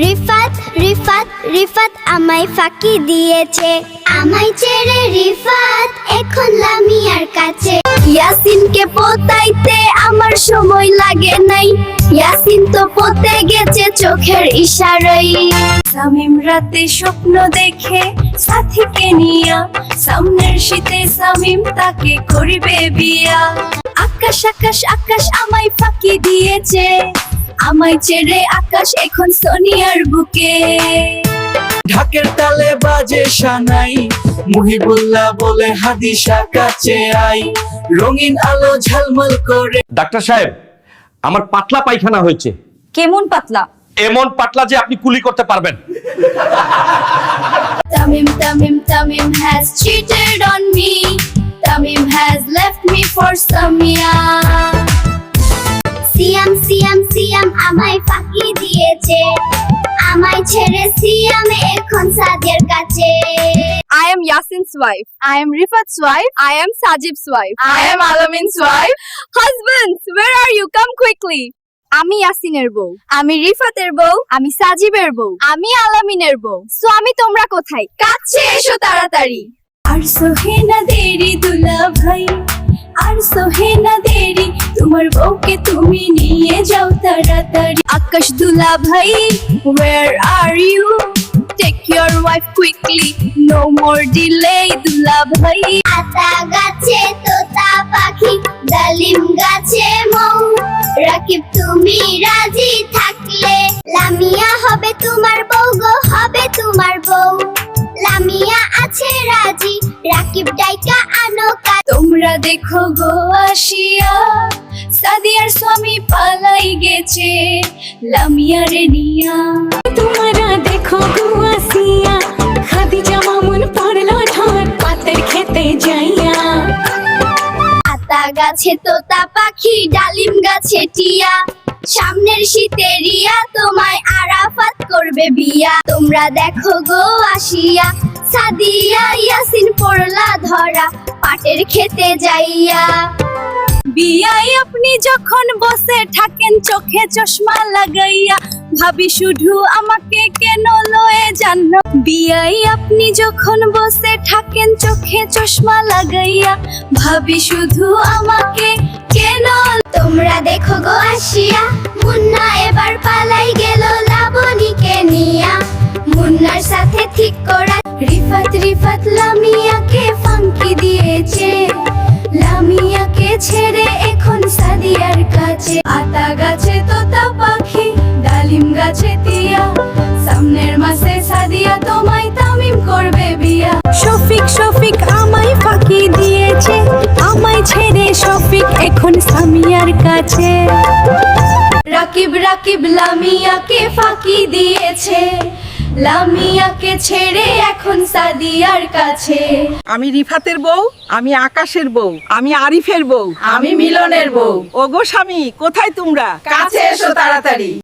রিফাত রিফাত রিফাত আমায় ফাঁকি দিয়েছে। আমায় ছেড়ে রিফাত এখন লামিয়ার কাছে। ইয়াসিনকে পোতাইতে আমার সময় লাগে নাই। ইয়াসিন তো পোতে গেছে চোখের ইশারাই সামিম রাতে স্বপ্ন দেখে সাথীকে নিয়া সামনের শীতে সামিম তাকে করিবে বিয়া। আকাশ আকাশ আকাশ আমায় ফাঁকি দিয়েছে। আমায় ছেড়ে আকাশ এখন সোনিয়ার বুকে। ঢাকের তালে বাজে সানাই মুহিবুল্লাহ বলে হাদিসা কাছে আই। রঙিন আলো ঝলমল করে। ডাক্তার সাহেব আমার পাতলা পায়খানা হয়েছে। কেমন পাতলা? এমন পাতলা যে আপনি কুলি করতে পারবেন। Tamim, Tamim, Tamim has cheated on me. Tamim has left me for Samia. সিয়াম আমায় ফাঁকি দিয়েছে আমায় ছেড়ে সিয়াম এখন সাদের কাছে I am Yasin's wife. I am Rifat's wife. I am Sajib's wife. I am Alamin's wife. Husbands, where are you? Come quickly. আমি ইয়াসিনের বউ আমি রিফাতের বউ আমি সাজিবের বউ আমি আলামিনের বউ সো আমি তোমরা কোথায় কাছে এসো তাড়াতাড়ি আর সোহে না দেরি দুলা ভাই আর সোহে না দেরি তোমার বউকে তুমি নিয়ে যাও তাড়াতাড়ি। আকাশ দুলা ভাই, where are you? Take your wife quickly, no more delay, দুলা ভাই। আতা গাছে, তোতা পাখি, ডালিম গাছে মৌ। রাকিব, তুমি রাজি থাকলে? লামিয়া হবে তোমার বউ গো, হবে তোমার বউ। লামিয়া আছে, রাজি রাকিব ডাইকা আনো তোমরা দেখো গো আসিয়া সাদিয়ার স্বামী পালাই গেছে লামিয়ারে নিয়া। তোমরা দেখো গুয়াসিয়া খাদিজা মামুন পড়ল ঠোঁট পাতের খেতে যাইয়া। আতা গাছে তোতা পাখি ডালিম গাছে টিয়া। সামনের শীতে রিয়া তোমায় আরাফাত করবে বিয়া। তোমরা দেখো গো আসিয়া সাদিয়া ইয়াসিন পড়লা ধরা, পাটের খেতে যাইয়া বিয়াই আপনি যখন বসে থাকেন, চোখে চশমা লাগাইয়া, ভাবি শুধু আমাকে কেন লয়ে যান? বিয়াই আপনি যখন বসে থাকেন, চোখে চশমা লাগাইয়া, ভাবি শুধু আমাকে কেন তোমরা দেখো গো আসিয়া, মুন্না এবার এখন সামিয়ার কাছে। রাকিব রাকিব লামিয়াকে ফাঁকি দিয়েছে। লামিয়াকে ছেড়ে এখন সাদিয়ার কাছে। আমি রিফাতের বউ আমি আকাশের বউ আমি আরিফের বউ আমি মিলনের বউ। ওগো স্বামী কোথায় তোমরা? কাছে এসো তাড়াতাড়ি।